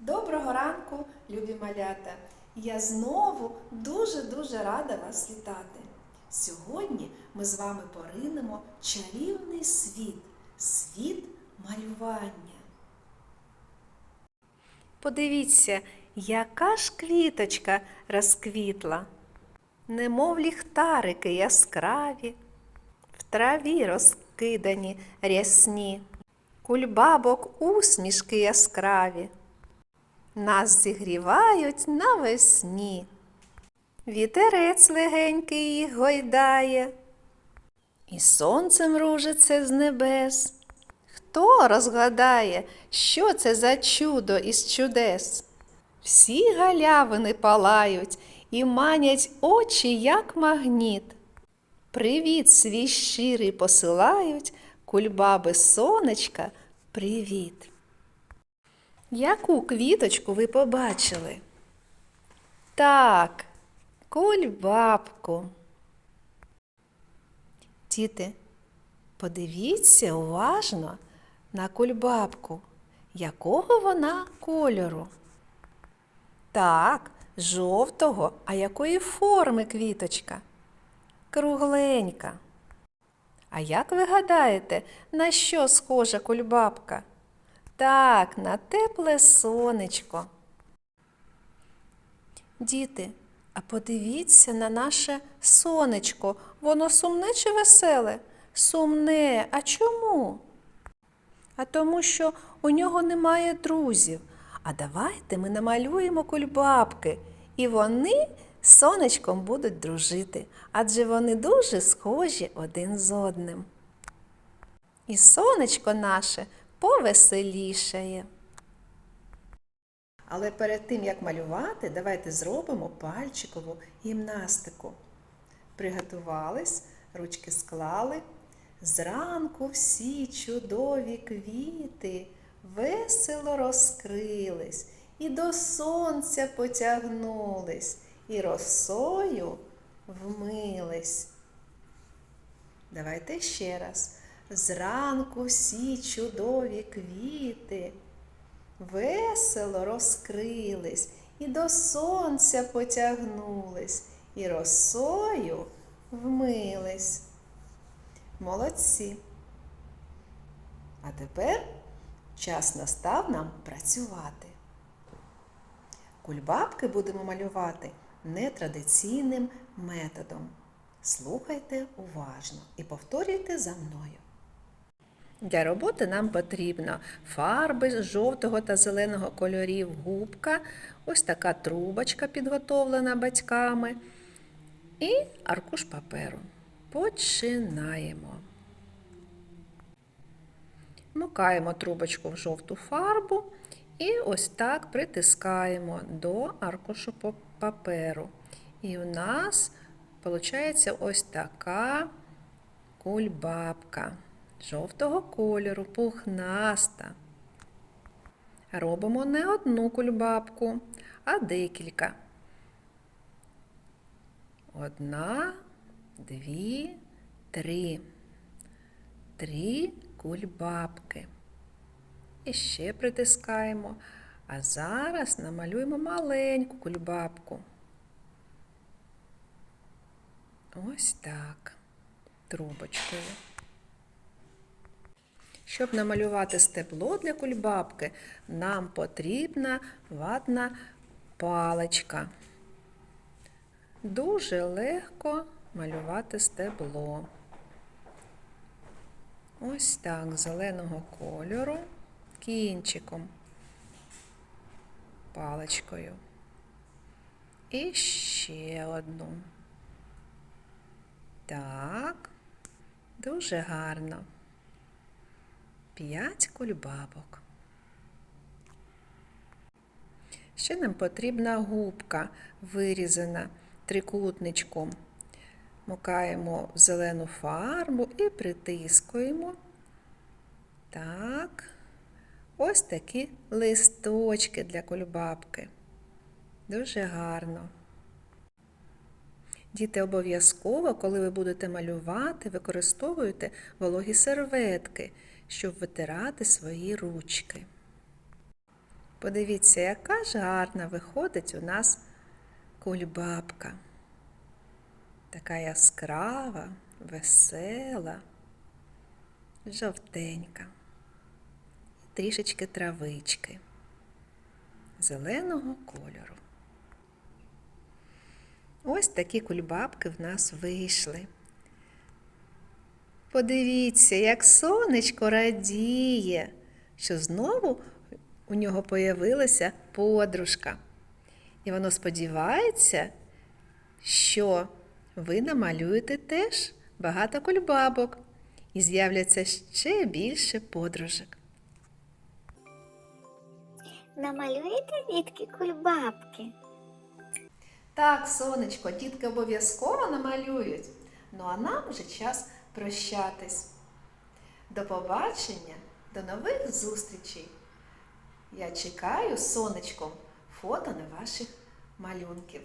Доброго ранку, любі малята! Я знову дуже-дуже рада вас вітати. Сьогодні ми з вами поринемо чарівний світ, світ малювання. Подивіться, яка ж квіточка розквітла, немов ліхтарики яскраві, в траві розкидані рясні, кульбабок усмішки яскраві. Нас зігрівають навесні. Вітерець легенький їх гойдає, і сонцем ружиться з небес. Хто розгадає, що це за чудо із чудес? Всі галявини палають і манять очі, як магніт. Привіт свій щирий посилають, кульбаби сонечка, привіт. Яку квіточку ви побачили? Так, кульбабку. Діти, подивіться уважно на кульбабку. Якого вона кольору? Так, жовтого, а якої форми квіточка? Кругленька. А як ви гадаєте, на що схожа кульбабка? Так, на тепле сонечко. Діти, а подивіться на наше сонечко. Воно сумне чи веселе? Сумне. А чому? А тому, що у нього немає друзів. А давайте ми намалюємо кульбабки, і вони з сонечком будуть дружити, адже вони дуже схожі один з одним. І сонечко наше повеселішає. Але перед тим, як малювати, давайте зробимо пальчикову гімнастику. Приготувались, ручки склали. Зранку всі чудові квіти весело розкрились і до сонця потягнулись, і росою вмились. Давайте ще раз. Зранку всі чудові квіти весело розкрились і до сонця потягнулись, і росою вмились. Молодці. А тепер час настав нам працювати. Кульбабки будемо малювати нетрадиційним методом. Слухайте уважно і повторюйте за мною. Для роботи нам потрібно фарби з жовтого та зеленого кольорів, губка, ось така трубочка підготовлена батьками і аркуш паперу. Починаємо. Мукаємо трубочку в жовту фарбу і ось так притискаємо до аркушу паперу. І у нас виходить ось така кульбабка жовтого кольору, пухнаста. Робимо не одну кульбабку, а декілька. Одна, дві, три. Три кульбабки. І ще притискаємо. А зараз намалюємо маленьку кульбабку. Ось так, трубочкою. Щоб намалювати стебло для кульбабки, нам потрібна ватна паличка. Дуже легко малювати стебло. Ось так, зеленого кольору, кінчиком, паличкою. І ще одну. Так, дуже гарно. П'ять кульбабок. Ще нам потрібна губка вирізана трикутничком. Мукаємо в зелену фарбу і притискуємо. Так, ось такі листочки для кульбабки. Дуже гарно. Діти обов'язково, коли ви будете малювати, використовуйте вологі серветки, щоб витирати свої ручки. Подивіться, яка ж гарна виходить у нас кульбабка. Така яскрава, весела, жовтенька. Трішечки травички зеленого кольору. Ось такі кульбабки в нас вийшли. Подивіться, як сонечко радіє, що знову у нього появилася подружка. І воно сподівається, що ви намалюєте теж багато кульбабок і з'являться ще більше подружок. Намалюєте дітки кульбабки? Так, сонечко, дітки обов'язково намалюють. Ну а нам вже час прощатись. До побачення, до нових зустрічей. Я чекаю сонечком фото на ваших малюнків.